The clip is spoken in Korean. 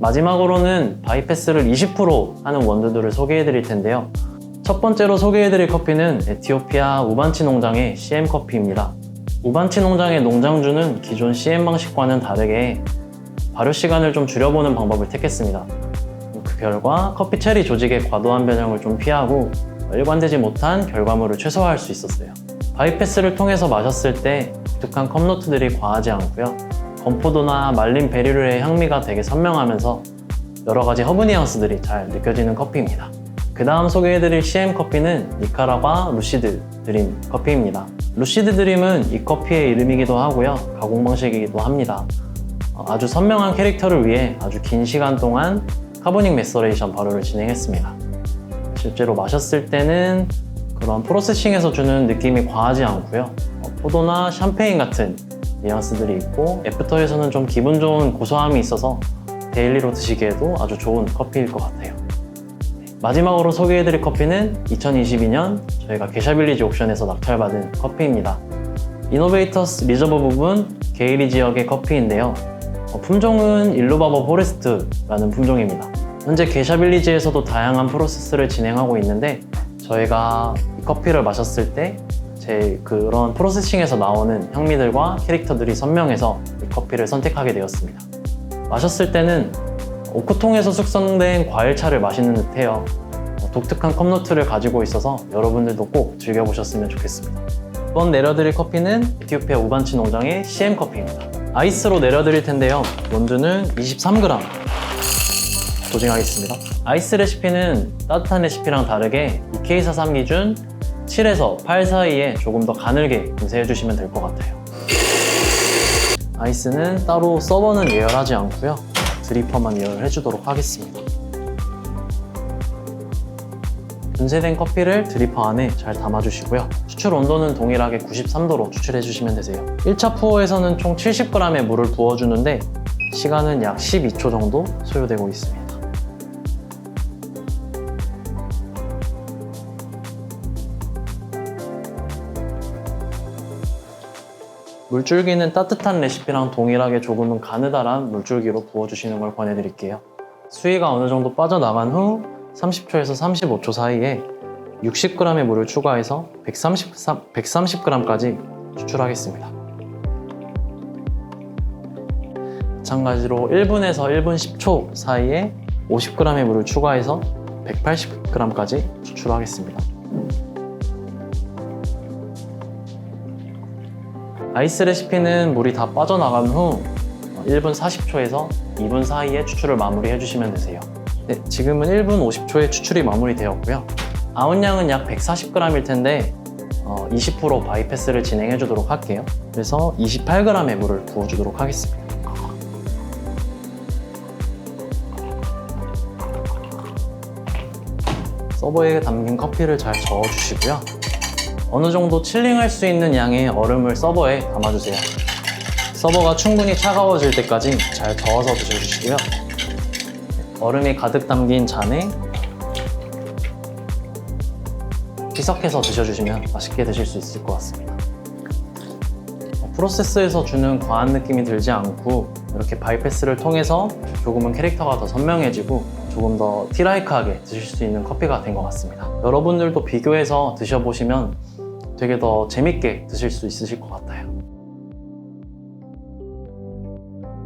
마지막으로는 바이패스를 20% 하는 원두들을 소개해 드릴 텐데요. 첫 번째로 소개해 드릴 커피는 에티오피아 우반치 농장의 CM 커피입니다. 우반치 농장의 농장주는 기존 CM 방식과는 다르게 발효 시간을 좀 줄여보는 방법을 택했습니다. 그 결과 커피 체리 조직의 과도한 변형을 좀 피하고 일관되지 못한 결과물을 최소화할 수 있었어요. 바이패스를 통해서 마셨을 때 독특한 컵노트들이 과하지 않고요. 건포도나 말린 베리류의 향미가 되게 선명하면서 여러 가지 허브 뉘앙스들이 잘 느껴지는 커피입니다. 그 다음 소개해드릴 CM 커피는 니카라과 루시드 드림 커피입니다. 루시드 드림은 이 커피의 이름이기도 하고요. 가공 방식이기도 합니다. 어, 아주 선명한 캐릭터를 위해 아주 긴 시간 동안 카보닉 메서레이션 발효를 진행했습니다. 실제로 마셨을 때는 그런 프로세싱에서 주는 느낌이 과하지 않고요. 어, 포도나 샴페인 같은 뉘앙스들이 있고 애프터에서는 좀 기분 좋은 고소함이 있어서 데일리로 드시기에도 아주 좋은 커피일 것 같아요. 마지막으로 소개해드릴 커피는 2022년 저희가 게샤빌리지 옥션에서 낙찰받은 커피입니다. 이노베이터스 리저버 부분 게이리 지역의 커피인데요. 어, 품종은 일루바버 포레스트라는 품종입니다. 현재 게샤빌리지에서도 다양한 프로세스를 진행하고 있는데 저희가 이 커피를 마셨을 때 제 그런 프로세싱에서 나오는 향미들과 캐릭터들이 선명해서 이 커피를 선택하게 되었습니다. 마셨을 때는 오크통에서 숙성된 과일차를 마시는 듯해요. 어, 독특한 컵노트를 가지고 있어서 여러분들도 꼭 즐겨보셨으면 좋겠습니다. 이번 내려드릴 커피는 에티오피아 우반치 농장의 CM 커피입니다. 아이스로 내려드릴 텐데요. 원두는 23g 도징하겠습니다. 아이스 레시피는 따뜻한 레시피랑 다르게 EK43 기준 7에서 8 사이에 조금 더 가늘게 분쇄해 주시면 될 것 같아요. 아이스는 따로 서버는 예열하지 않고요. 드리퍼만 예열해 주도록 하겠습니다. 분쇄된 커피를 드리퍼 안에 잘 담아주시고요. 추출 온도는 동일하게 93도로 추출해 주시면 되세요. 1차 푸어에서는 총 70g의 물을 부어주는데 시간은 약 12초 정도 소요되고 있습니다. 물줄기는 따뜻한 레시피랑 동일하게 조금은 가느다란 물줄기로 부어주시는 걸 권해드릴게요. 수위가 어느 정도 빠져나간 후 30초에서 35초 사이에 60g의 물을 추가해서 130, 130g까지 추출하겠습니다. 마찬가지로 1분에서 1분 10초 사이에 50g의 물을 추가해서 180g까지 추출하겠습니다. 아이스 레시피는 물이 다 빠져나간 후 1분 40초에서 2분 사이에 추출을 마무리해 주시면 되세요. 네, 지금은 1분 50초에 추출이 마무리되었고요. 아웃량은 약 140g일 텐데 어, 20% 바이패스를 진행해 주도록 할게요. 그래서 28g의 물을 부어 주도록 하겠습니다. 서버에 담긴 커피를 잘 저어 주시고요. 어느 정도 칠링할 수 있는 양의 얼음을 서버에 담아주세요. 서버가 충분히 차가워질 때까지 잘 저어서 드셔주시고요. 얼음이 가득 담긴 잔에 희석해서 드셔주시면 맛있게 드실 수 있을 것 같습니다. 어, 프로세스에서 주는 과한 느낌이 들지 않고 이렇게 바이패스를 통해서 조금은 캐릭터가 더 선명해지고 조금 더 티라이크하게 드실 수 있는 커피가 된 것 같습니다. 여러분들도 비교해서 드셔보시면 되게 더 재밌게 드실 수 있으실 것 같아요.